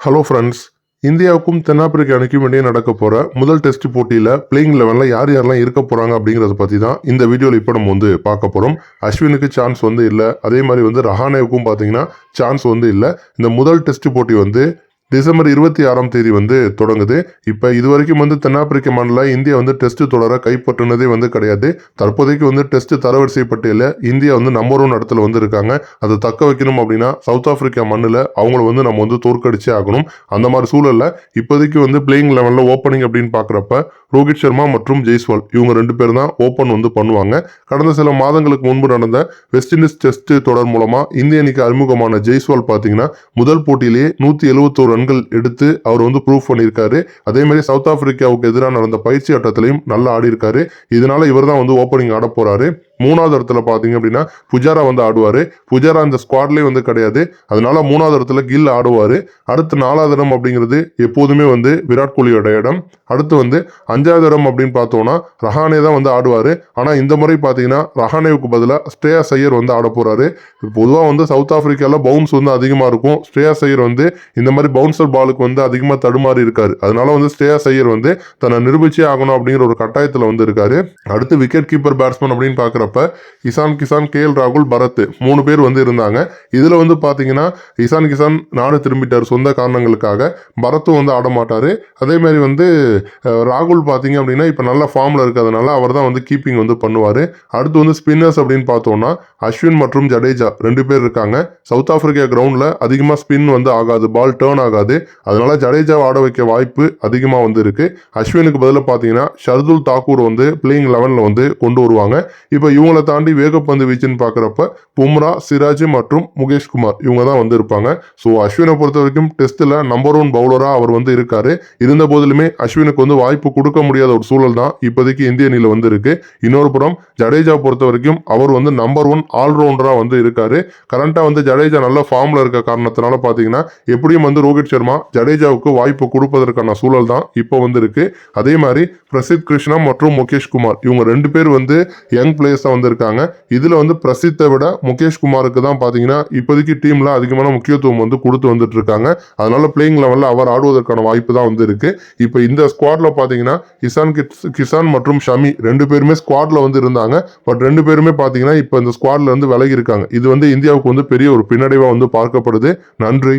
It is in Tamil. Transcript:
ஹலோ ஃப்ரெண்ட்ஸ் இந்தியாவுக்கும் தென்னாப்பிரிக்க அணிக்கும் இடையே நடக்க போகிற முதல் டெஸ்ட் போட்டியில் பிளேயிங் லெவனில் யார் யாரெல்லாம் இருக்க போகிறாங்க அப்படிங்கிறத பற்றி தான் இந்த வீடியோவில் இப்போ நம்ம வந்து பார்க்க போகிறோம் அஸ்வினுக்கு சான்ஸ் வந்து இல்லை. அதே மாதிரி வந்து ரஹானேவுக்கும் பார்த்தீங்கன்னா சான்ஸ் வந்து இல்லை. இந்த முதல் டெஸ்ட் போட்டி வந்து டிசம்பர் இருபத்தி ஆறாம் தேதி வந்து தொடங்குது. இப்போ இது வரைக்கும் வந்து தென்னாப்பிரிக்க மண்ணில் இந்தியா வந்து டெஸ்ட் தொடர கைப்பற்றினதே வந்து கிடையாது. தற்போதைக்கு வந்து டெஸ்ட் தரவரிசை பட்டியலில் இந்தியா வந்து நம்பர் ஒன் இடத்துல வந்து இருக்காங்க அதை தக்க வைக்கணும் அப்படின்னா சவுத் ஆப்பிரிக்கா மண்ணில் அவங்கள வந்து நம்ம வந்து தோற்கடிச்சே ஆகணும். அந்த மாதிரி சூழலில் இப்போதைக்கு வந்து பிளேயிங் லெவலில் ஓப்பனிங் அப்படின்னு பார்க்குறப்ப ரோஹித் சர்மா மற்றும் ஜெய்ஸ்வால் இவங்க ரெண்டு பேர் தான் ஓப்பன் வந்து பண்ணுவாங்க. கடந்த சில மாதங்களுக்கு முன்பு நடந்த வெஸ்ட் இண்டீஸ் டெஸ்ட் தொடர் மூலமாக இந்திய அணிக்கு அறிமுகமான ஜெய்ஸ்வால் பார்த்தீங்கன்னா முதல் போட்டியிலேயே நூற்றி எழுபத்தோரு ரன்கள் எடுத்து அவர் வந்து ப்ரூவ் பண்ணியிருக்காரு. அதே மாதிரி சவுத் ஆப்பிரிக்காவுக்கு எதிராக நடந்த பயிற்சி ஆட்டத்திலையும் நல்லா ஆடி இருக்காரு இதனால இவர் தான் வந்து ஓப்பனிங் ஆட போறாரு. மூணாவது இடத்துல பார்த்தீங்க அப்படின்னா புஜாரா வந்து ஆடுவார். புஜாரா அந்த ஸ்குவாட்லேயே வந்து கிடையாது. அதனால மூணாவது இடத்துல கில் ஆடுவார். அடுத்து நாலாவது இடம் அப்படிங்கிறது எப்போதுமே வந்து விராட் கோலியோட இடம். அடுத்து வந்து அஞ்சாவது இடம் அப்படின்னு பார்த்தோம்னா ரஹானே தான் வந்து ஆடுவார். ஆனால் இந்த முறை பார்த்தீங்கன்னா ரஹானேவுக்கு பதிலாக ஸ்ரேயா சையர் வந்து ஆட போகிறாரு பொதுவாக வந்து சவுத் ஆஃப்ரிக்காவில் பவுன்ஸ் வந்து அதிகமாக இருக்கும். ஸ்ரேயா சையர் வந்து இந்த மாதிரி பவுன்சர் பாலுக்கு வந்து அதிகமாக தடுமாறி இருக்காரு. அதனால வந்து ஸ்ரேயா சையர் வந்து தன்னை நிரூபிச்சே ஆகணும் அப்படிங்கிற ஒரு கட்டாயத்தில் வந்து இருக்காரு. அடுத்து விக்கெட் கீப்பர் பேட்ஸ்மேன் அப்படின்னு பார்க்குறப்ப இசான் கிசான் கே எல் ராகுல் பரத் மூணு பேர் வந்து இருந்தாங்க. இதில் வந்து பார்த்தீங்கன்னா இசான் கிசான் நாடு திரும்பிட்டார் சொந்த காரணங்களுக்காக. பரத்தும் வந்து ஆட மாட்டார். அதே மாதிரி வந்து ராகுல் பார்த்தீங்க அப்படின்னா இப்போ நல்ல ஃபார்மில் இருக்கிறதுனால அவர் தான் வந்து கீப்பிங் வந்து பண்ணுவார். அடுத்து வந்து ஸ்பின்னர்ஸ் அப்படின்னு பார்த்தோம்னா அஸ்வின் மற்றும் ஜடேஜா ரெண்டு பேர் இருக்காங்க. சவுத் ஆஃப்ரிக்கா கிரவுண்டில் அதிகமாக ஸ்பின் வந்து ஆகாது பால் டேர்ன் ஆகாது. அதனால் ஜடேஜாவை ஆட வைக்க வாய்ப்பு அதிகமாக வந்து இருக்குது அஸ்வினுக்கு பதிலாக பார்த்தீங்கன்னா ஷர்துல் தாக்கூர் வந்து பிளேயிங் லெவனில் வந்து கொண்டு வருவாங்க. இப்போ இவங்களை தாண்டி வேகப்பந்து வீச்சுன்னு பார்க்குறப்ப பும்ரா சிராஜ் மற்றும் முகேஷ்குமார் இவங்க தான் வந்து இருப்பாங்க ஸோ அஸ்வினை பொறுத்த வரைக்கும் டெஸ்ட்டில் நம்பர் ஒன் பவுலராக அவர் வந்து இருக்கார். இருந்த போதிலுமே அஸ்வினுக்கு வந்து வாய்ப்பு கொடுக்க முடியாத ஒரு சூழல் தான் இப்போதைக்கு இந்திய அணியில் வந்து இருக்கு இன்னொரு புறம் ஜடேஜா பொறுத்த வரைக்கும் அவர் வந்து நம்பர் ஒன் ஆல்ரவுண்டராக வந்து இருக்காரு. கரண்ட்டாக வந்து ஜடேஜா நல்ல ஃபார்மில் இருக்க காரணத்தினால பார்த்தீங்கன்னா எப்படியும் வந்து ரோஹித் சர்மா ஜடேஜாவுக்கு வாய்ப்பு கொடுப்பதற்கான சூழல் தான் இப்போ வந்து இருக்கு அதே மாதிரி பிரசித் கிருஷ்ணா மற்றும் முகேஷ் குமார் இவங்க ரெண்டு பேர் வந்து யங் பிளேயர்ஸாக வந்திருக்காங்க. இதில் வந்து பிரசித்தை விட முகேஷ் குமாருக்கு தான் பார்த்தீங்கன்னா இப்போதைக்கு டீமில் அதிகமான முக்கியத்துவம் வந்து கொடுத்து வந்துட்டு இருக்காங்க அதனால பிளேயிங் லெவலில் அவர் ஆடுவதற்கான வாய்ப்பு தான் வந்து இருக்கு இப்போ இந்த ஸ்குவாடில் பார்த்தீங்கன்னா கிசான் கிட்ஸ் கிசான் மற்றும் ஷமி ரெண்டு பேருமே ஸ்குவாடில் வந்து இருந்தாங்க. பட் ரெண்டு பேருமே பார்த்தீங்கன்னா இப்போ இந்த ஸ்குவாட்ல இருந்து விலகி இருக்காங்க. இது வந்து இந்தியாவுக்கு வந்து பெரிய ஒரு பின்னடைவாக வந்து பார்க்கப்படுது. நன்றி.